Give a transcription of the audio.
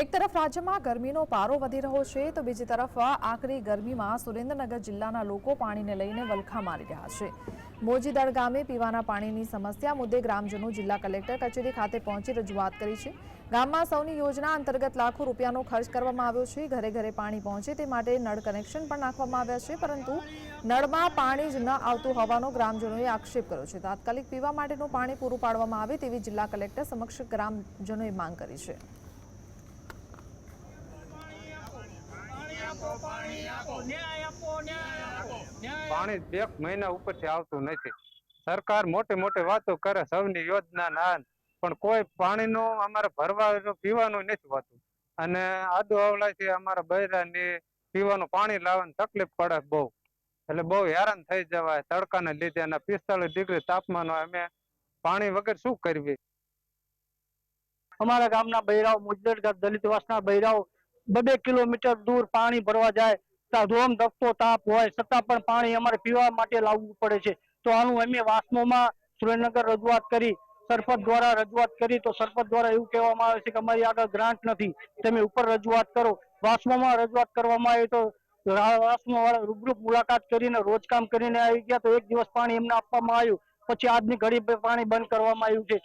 એક તરફ રાજ્યમાં ગરમીનો પારો વધી રહ્યો છે, તો બીજી તરફ આકરી ગરમીમાં સુરેન્દ્રનગર જિલ્લાના લોકો પાણીને લઈને વલખા મારી રહ્યા છે. મોજીદળ ગામે પીવાના પાણીની સમસ્યા મુદ્દે ગ્રામજનો જિલ્લા કલેક્ટર કચેરી ખાતે પહોંચી રજૂઆત કરી છે. ગામમાં સૌની યોજના અંતર્ગત લાખો રૂપિયાનો ખર્ચ કરવામાં આવ્યો છે. ઘરે ઘરે પાણી પહોંચે તે માટે નળ કનેક્શન પણ નાખવામાં આવ્યા છે, પરંતુ નળમાં પાણી જ ન આવતું હોવાનો ગ્રામજનોએ આક્ષેપ કર્યો છે. તાત્કાલિક પીવા માટેનું પાણી પૂરું પાડવામાં આવે તેવી જિલ્લા કલેક્ટર સમક્ષ ગ્રામજનોએ માંગ કરી છે. પાણી એક મહિના ઉપરથી આવતું નથી. સરકાર મોટી મોટી વાતો કરે, સૌની યોજના ના પણ કોઈ પાણીનું અમારે ભરવાનું પીવાનું નથી હોતું. અને આદુ અવલાથી અમારા બૈરાની પીવાનું પાણી લાવવાની તકલીફ પડે બહુ. એટલે બહુ હેરાન થઈ જવાય તડકાને લીધે અને પિસ્તાળીસ ડિગ્રી તાપમાન હોય અમે પાણી વગર શું કરવી? અમારા ગામના બૈરાઓ મુજદર દલિત વાસના બૈરાઓ બે બે કિલોમીટર દૂર પાણી ભરવા જાય ત્યાં ધોમ ધકતો તાપ હોય, છતાં પણ પાણી અમારે પીવા માટે લાવવું પડે છે. તો આનું અમે વાસ્મોમાં સુરેન્દ્રનગર રજૂઆત કરી, સરપંચ દ્વારા રજૂઆત કરી, તો સરપંચ દ્વારા એવું કહેવામાં આવે છે કે અમારી આગળ ગ્રાન્ટ નથી. તમે ઉપર રજૂઆત કરો. વાસ્મોમાં રજૂઆત કરવામાં આવી તો વાસ્મો વાળા રૂબરૂ મુલાકાત કરીને રોજકામ કરીને આવી ગયા તો એક દિવસ પાણી એમને આપવામાં આવ્યું. પછી આજની ઘડી પાણી બંધ કરવામાં આવ્યું છે.